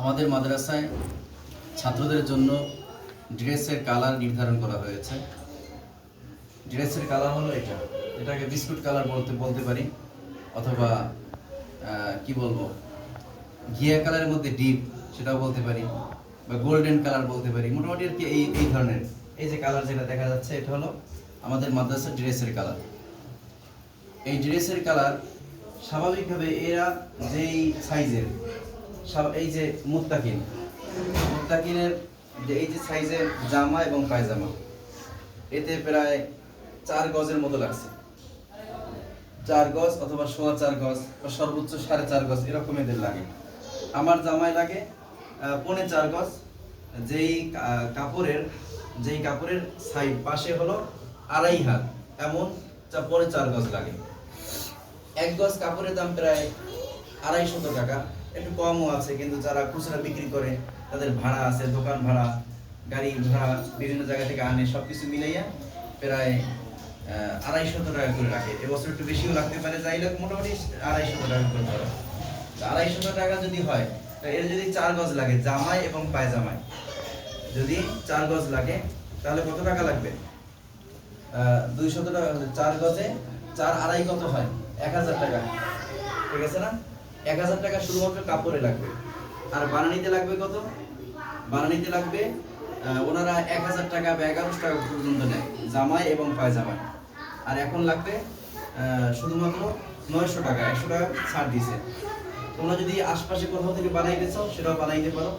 আমাদের মাদ্রাসায় ছাত্রদের জন্য ড্রেসের কালার নির্ধারণ করা হয়েছে। ড্রেসের কালার হলো এটা। এটাকে বিস্কুট কালার বলতে বলতে পারি, অথবা কি বলব, ঘিয়া কালারের মধ্যে ডিপ সেটাও বলতে পারি, বা গোল্ডেন কালার বলতে পারি। মোটামুটি আর কি এই এই ধরনের। এই যে কালার যেটা দেখা যাচ্ছে, এটা হলো আমাদের মাদ্রাসার ড্রেসের কালার। এই ড্রেসের কালার স্বাভাবিকভাবে এরা যেই সাইজের এই যে মুত্তাকিন। মুত্তাকিনের যে এই যে সাইজের জামা এবং পায়জামা, এতে প্রায় চার গজের মতো লাগছে। চার গজ অথবা সোয়া চার গজ বা সর্বোচ্চ সাড়ে চার গজ এরকম এদের লাগে। আমার জামায় লাগে পৌনে চার গজ। যেই কাপড়ের যেই কাপড়ের সাইড পাশে হলো আড়াই হাত, এমন যা পৌনে চার গজ লাগে। এক গজ কাপড়ের দাম প্রায় আড়াইশত টাকা। একটু কমও আছে কিন্তু যারা খুচরা বিক্রি করে তাদের ভাড়া আছে দোকান ভাড়া গাড়ি ভাড়া বিভিন্ন জায়গা থেকে আনে সব কিছু মিলাইয়া প্রায় আহ, আড়াইশত টাকা করে রাখে। এবছর একটু বেশিও লাগতে পারে যাই হোক মোটামুটি আড়াইশত টাকা করে ধরো। আড়াইশত টাকা যদি হয় এর যদি চার গজ লাগে জামায় এবং পায়জামায় যদি চার গজ লাগে তাহলে কত টাকা লাগবে? দুইশত টাকা চার গজে চার আড়াই কত হয় এক হাজার টাকা। ঠিক আছে না? এক হাজার টাকা শুধুমাত্র কাপড়ে লাগবে। আর বানানিতে লাগবে কত? বানানিতে লাগবে ওনারা এক হাজার টাকা বা এগারোশো টাকা পর্যন্ত নেয়, জামাই এবং পায়জামায় আর এখন লাগবে শুধুমাত্র নয়শো টাকা, একশো টাকা ছাড় দিছে তোমরা যদি আশপাশে কোথাও থেকে বানাইতে চাও, সেটাও বানাইতে পারো।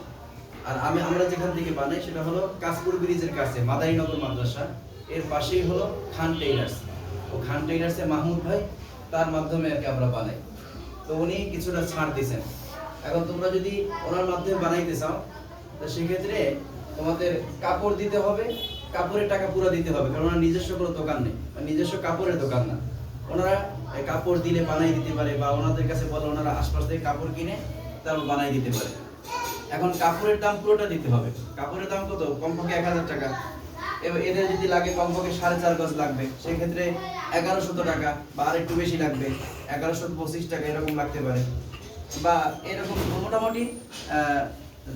আর আমি, আমরা যেখান থেকে বানাই, সেটা হলো কাশপুর ব্রিজের কাছে, মাদারীনগর মাদ্রাসা। এর পাশেই হলো খান টেইলার্স। ও খান টেইলার্সে মাহমুদ ভাই, তার মাধ্যমে আর কি আমরা বানাই। তো উনি কিছুটা ছাড় দিয়েছেন। এখন তোমরা যদি ওনার মাধ্যমে বানাইতে চাও, তো সেক্ষেত্রে তোমাদের কাপড় দিতে হবে, কাপড়ের টাকা পুরো দিতে হবে, কারণ ওনার নিজস্ব কোনো দোকান নেই নিজস্ব কাপড়ের দোকান না। ওনারা কাপড় দিলে বানাই দিতে পারে, বা ওনাদের কাছে বলে ওনারা আশপাশ থেকে কাপড় কিনে তারপর বানাই দিতে পারে। এখন কাপড়ের দাম পুরোটা দিতে হবে। কাপড়ের দাম কত? কমপক্ষে এক হাজার টাকা। এবার এদের যদি লাগে কমপক্ষে সাড়ে চার গজ লাগবে। সেক্ষেত্রে এগারোশত টাকা বা আর একটু বেশি লাগবে এগারোশো পঁচিশ টাকা এরকম লাগতে পারে। বা এরকম মোটামুটি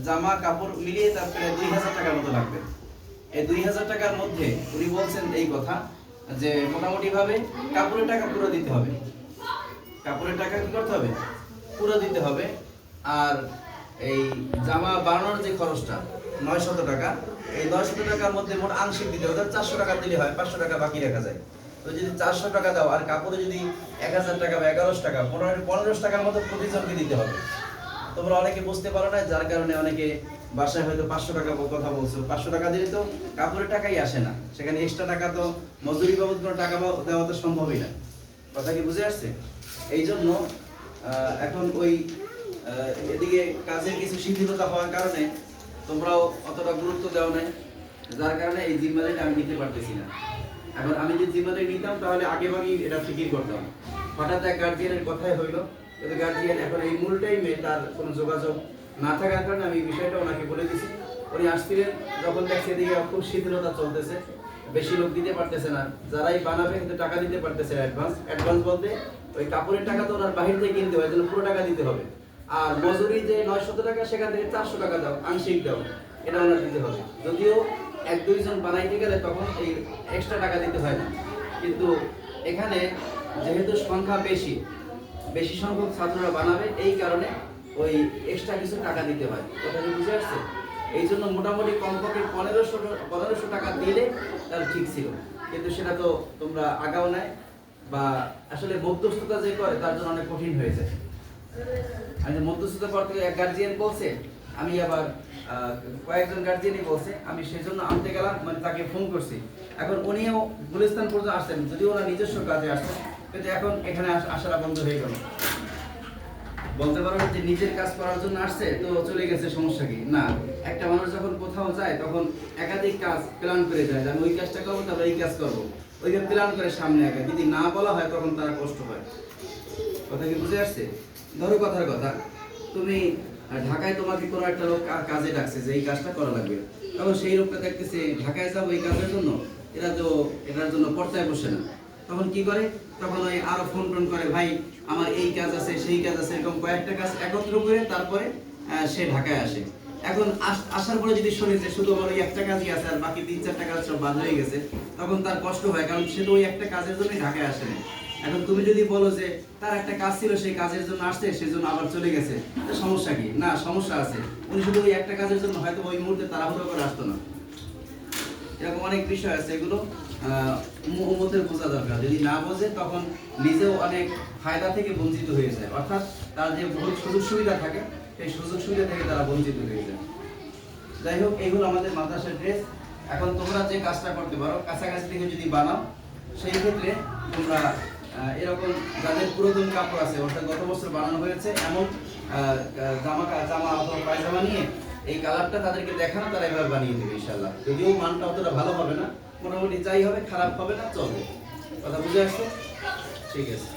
জামা কাপড় মিলিয়ে তার প্রায় দুই হাজার টাকার মতো লাগবে। এই দুই হাজার টাকার মধ্যে উনি বলছেন এই কথা, যে মোটামুটি ভাবে কাপড়ের টাকা পুরো দিতে হবে। কাপড়ের টাকা কি করতে হবে? পুরো দিতে হবে। আর এই জামা বানানোর যে খরচটা, নয়শত টাকা, এই নয়শত টাকার মধ্যে মোট আংশিক দিতে হবে। চারশো টাকা দিলে হয়, পাঁচশো টাকা বাকি রাখা যায়। তো যদি চারশো টাকা দাও, আর কাপড়ে যদি এক হাজার টাকা বা এগারোশো টাকা, পনেরো পনেরোশো টাকার মতো প্রতিজনকে দিতে হবে। তোমরা অনেকে বুঝতে পারো না, যার কারণে অনেকে বাসায় হয়তো পাঁচশো টাকা কথা বলছো। পাঁচশো টাকা দিলে তো কাপড়ের টাকাই আসে না। সেখানে এক্সট্রা টাকা তো মজুরি বাবদ কোনো টাকা দেওয়া তো সম্ভবই না। কথা কি বুঝে আসছে? এই জন্য এখন ওই এদিকে কাজের কিছু শিথিলতা হওয়ার কারণে তোমরাও অতটা গুরুত্ব দেওয়া নাই, যার কারণে এই জিম্মাদারিটা আমি নিতে পারতেছি না। এখন আমি যদি জিম্মাদারি নিতাম, তাহলে আগে ভাগেই এটা ফিকির করতাম। হঠাৎ এক গার্জিয়ানের কথাই হইল, কিন্তু গার্জিয়ান এখন এই মূল টাইমে তার কোনো যোগাযোগ না থাকার কারণে আমি বিষয়টা ওনাকে বলে দিছি। উনি আসছিলেন, যখন দেখছে এদিকে খুব শিথিলতা চলতেছে, বেশি লোক দিতে পারতেছে না। যারাই বানাবে কিন্তু টাকা দিতে পারতেছে অ্যাডভান্স অ্যাডভান্স বলতে ওই কাপড়ের টাকা তো ওনার বাহির থেকে কিনতে হয় পুরো টাকা দিতে হবে। আর মজুরি যে নয়শত টাকা, সেখান থেকে চারশো টাকা দাও, আংশিক দাও, এটা ওনার দিতে হবে। যদিও এক দুইজন বানাইতে গেলে তখন এই এক্সট্রা টাকা দিতে হয় না। কিন্তু এখানে যেহেতু সংখ্যা বেশি বেশি সংখ্যক ছাত্ররা বানাবে, এই কারণে ওই এক্সট্রা কিছু টাকা দিতে হয়। কথা কি বুঝে আসছে? এই জন্য মোটামুটি কমপক্ষে পনেরোশো পনেরোশো টাকা দিলে তার ঠিক ছিল। কিন্তু সেটা তো তোমরা আগাও নেয় বা আসলে মধ্যস্থতা যে করে তার জন্য অনেক কঠিন হয়ে যায়। আমি মধ্যস্থতা করতে এক গার্জিয়ান বলছে আমি আবার কয়েকজন গার্জিয়ানই বলছে, আমি সেজন্য আনতে গেলাম মানে তাকে ফোন করছি। এখন উনিও গুলিস্তান পর্যন্ত আসছেন যদি ওনার নিজস্ব কাজে আসছেন কিন্তু এখন এখানে আস- আসাটা বন্ধ হয়ে গেল। বলতে পারো যে নিজের কাজ করার জন্য আসছে, তো চলে গেছে, সমস্যা কি? না, একটা মানুষ যখন কোথাও যায়, তখন একাধিক কাজ প্ল্যান করে যায়, যে আমি ওই কাজটা করব, তারপর এই কাজ করব। ওইটা প্ল্যান করে সামনে আগে যদি না বলা হয়, তখন তারা কষ্ট হয় কথা কি বুঝে আসছে? ধরো কথার কথা, তুমি ঢাকায় তোমাকে কোনো একটা লোক কাজে ডাকছে যে এই কাজটা করা লাগবে। তখন সেই লোকটা দেখতেছে ঢাকায় যাব এই কাজের জন্য, এরা তো এটার জন্য পর্দায় বসে না। তখন কি করে? তখন ওই আরও ফোন টোন করে, ভাই, আমার এই কাজ আছে, সেই কাজ আছে, এরকম কয়েকটা কাজ একত্র করে তারপরে সে ঢাকায় আসে। এখন আসার পরে যদি শুনে যে শুধু আমার ওই একটা কাজই আছে আর বাকি তিন চারটা কাজ সব বাদ হয়ে গেছে, তখন তার কষ্ট হয়, কারণ সে তো ওই একটা কাজের জন্যই ঢাকায় আসে না এখন তুমি যদি বলো যে তার একটা কাজ ছিল সেই কাজের জন্য আসছে সেজন্য আবার চলে গেছে সমস্যা কি? না সমস্যা আছে। উনি শুধু ওই একটা কাজের জন্য হয়তো ওই মুহূর্তে তাড়াহুড়ো করে আসতো না। এরকম অনেক বিষয় আছে এগুলো। আহ, বোঝা দরকার। যদি না বোঝে তখন নিজেও অনেক ফায়দা থেকে বঞ্চিত হয়ে যায়। অর্থাৎ তার যে বহু সুযোগ সুবিধা থাকে সেই সুযোগ সুবিধা থেকে তারা বঞ্চিত হয়ে যায়। যাই হোক এইগুলো আমাদের মাদ্রাসার ড্রেস। এখন তোমরা যে কাজটা করতে পারো কাছাকাছি থেকে যদি বানাও সেই ক্ষেত্রে তোমরা এরকম যাদের পুরাতন কাপড় আছে, অর্থাৎ গত বছর বানানো হয়েছে, এমন জামা জামা অথবা পায়জামা নিয়ে এই কালারটা তাদেরকে দেখানো, তারা এভাবে বানিয়ে দেবে ইনশাল্লাহ যদিও মানটা অতটা ভালো হবে না, মোটামুটি যাই হবে, খারাপ হবে না, চলবে। কথা বুঝে আসছো? ঠিক আছে।